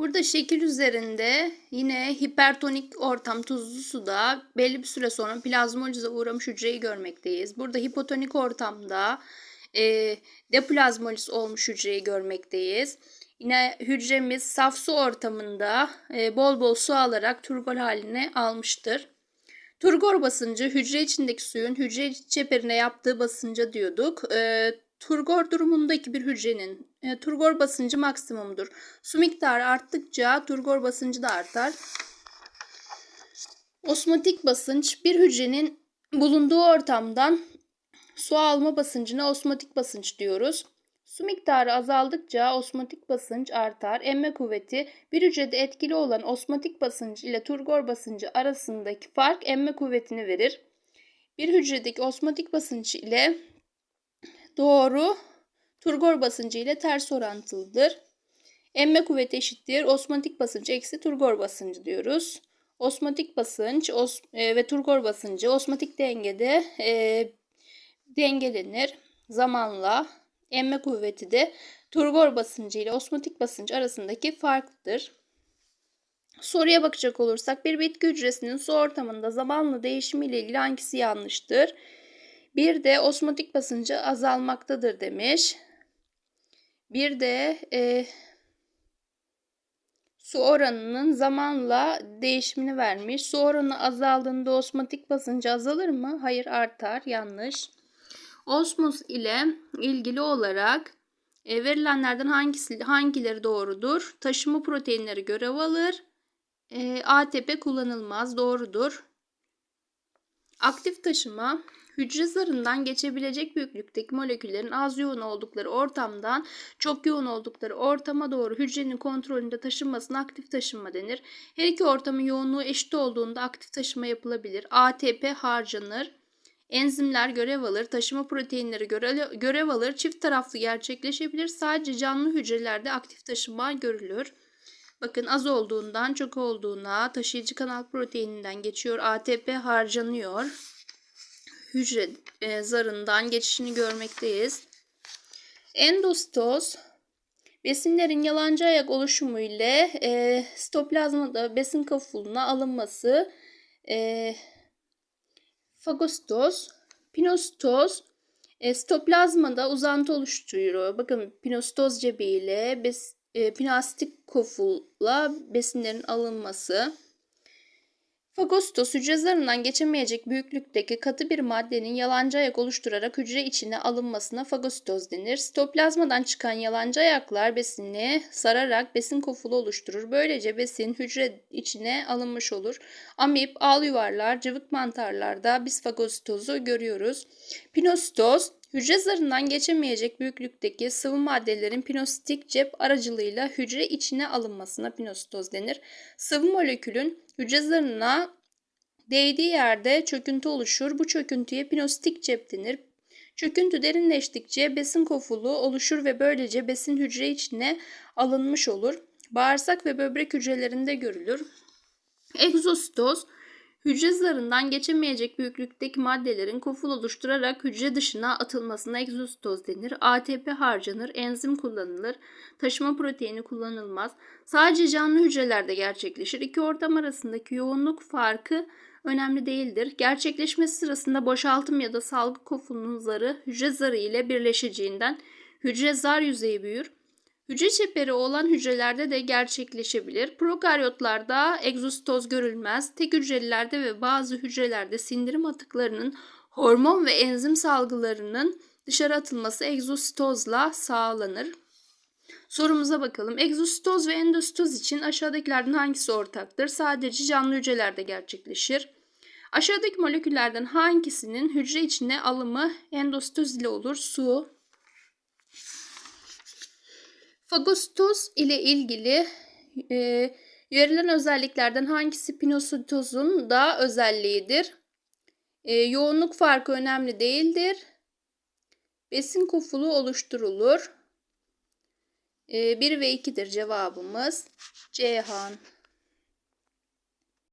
Burada şekil üzerinde yine hipertonik ortam tuzlu suda belli bir süre sonra plazmolize uğramış hücreyi görmekteyiz. Burada hipotonik ortamda e, deplazmoliz olmuş hücreyi görmekteyiz. Yine hücremiz saf su ortamında e, bol bol su alarak turgor haline almıştır. Turgor basıncı hücre içindeki suyun hücre çeperine yaptığı basınca diyorduk. E, turgor durumundaki bir hücrenin e, turgor basıncı maksimumdur. Su miktarı arttıkça turgor basıncı da artar. Osmotik basınç bir hücrenin bulunduğu ortamdan su alma basıncına osmotik basınç diyoruz. Su miktarı azaldıkça osmotik basınç artar. Emme kuvveti bir hücrede etkili olan osmotik basınç ile turgor basıncı arasındaki fark emme kuvvetini verir. Bir hücredeki osmotik basınç ile doğru turgor basıncı ile ters orantılıdır. Emme kuvveti eşittir. Osmotik basınç eksi turgor basıncı diyoruz. Osmotik basınç os, e, ve turgor basıncı osmotik dengede e, dengelenir zamanla. Emme kuvveti de turgor basıncı ile osmotik basınç arasındaki farklıdır. Soruya bakacak olursak bir bitki hücresinin su ortamında zamanla değişimi ile ilgili hangisi yanlıştır? Bir de osmotik basıncı azalmaktadır demiş. Bir de e, su oranının zamanla değişimini vermiş. Su oranı azaldığında osmotik basıncı azalır mı? Hayır artar. Yanlış. Osmos ile ilgili olarak e, verilenlerden hangisi hangileri doğrudur? Taşıma proteinleri görev alır. E, ATP kullanılmaz. Doğrudur. Aktif taşıma hücre zarından geçebilecek büyüklükteki moleküllerin az yoğun oldukları ortamdan çok yoğun oldukları ortama doğru hücrenin kontrolünde taşınmasına aktif taşınma denir. Her iki ortamın yoğunluğu eşit olduğunda aktif taşıma yapılabilir. ATP harcanır. Enzimler görev alır, taşıma proteinleri görev, alır, çift taraflı gerçekleşebilir. Sadece canlı hücrelerde aktif taşıma görülür. Bakın az olduğundan çok olduğuna taşıyıcı kanal proteininden geçiyor. ATP harcanıyor. Hücre e, zarından geçişini görmekteyiz. Endostoz besinlerin yalancı ayak oluşumu ile e, stoplazmada besin kafuluna alınması e, fagostoz, pinostoz e, stoplazmada uzantı oluşturuyor. Bakın pinostoz cebiyle bes, e, plastik kofulla besinlerin alınması. Fagostos hücre zarından geçemeyecek büyüklükteki katı bir maddenin yalancı ayak oluşturarak hücre içine alınmasına fagostoz denir. Stoplazmadan çıkan yalancı ayaklar besini sararak besin kofulu oluşturur. Böylece besin hücre içine alınmış olur. Amip, ağ yuvarlar, cıvık mantarlarda biz fagostozu görüyoruz. Pinostoz Hücre zarından geçemeyecek büyüklükteki sıvı maddelerin pinostik cep aracılığıyla hücre içine alınmasına pinostoz denir. Sıvı molekülün hücre zarına değdiği yerde çöküntü oluşur. Bu çöküntüye pinostik cep denir. Çöküntü derinleştikçe besin kofulu oluşur ve böylece besin hücre içine alınmış olur. Bağırsak ve böbrek hücrelerinde görülür. Egzostoz Hücre zarından geçemeyecek büyüklükteki maddelerin koful oluşturarak hücre dışına atılmasına egzostoz denir. ATP harcanır, enzim kullanılır, taşıma proteini kullanılmaz. Sadece canlı hücrelerde gerçekleşir. İki ortam arasındaki yoğunluk farkı önemli değildir. Gerçekleşmesi sırasında boşaltım ya da salgı kofulunun zarı hücre zarı ile birleşeceğinden hücre zar yüzeyi büyür. Hücre çeperi olan hücrelerde de gerçekleşebilir. Prokaryotlarda egzostoz görülmez. Tek hücrelilerde ve bazı hücrelerde sindirim atıklarının hormon ve enzim salgılarının dışarı atılması egzostozla sağlanır. Sorumuza bakalım. Egzostoz ve endostoz için aşağıdakilerden hangisi ortaktır? Sadece canlı hücrelerde gerçekleşir. Aşağıdaki moleküllerden hangisinin hücre içine alımı endostoz ile olur? Su, Fagostoz ile ilgili e, verilen özelliklerden hangisi pinositozun da özelliğidir? E, yoğunluk farkı önemli değildir. Besin kofulu oluşturulur. E, 1 ve 2'dir cevabımız. Ceyhan.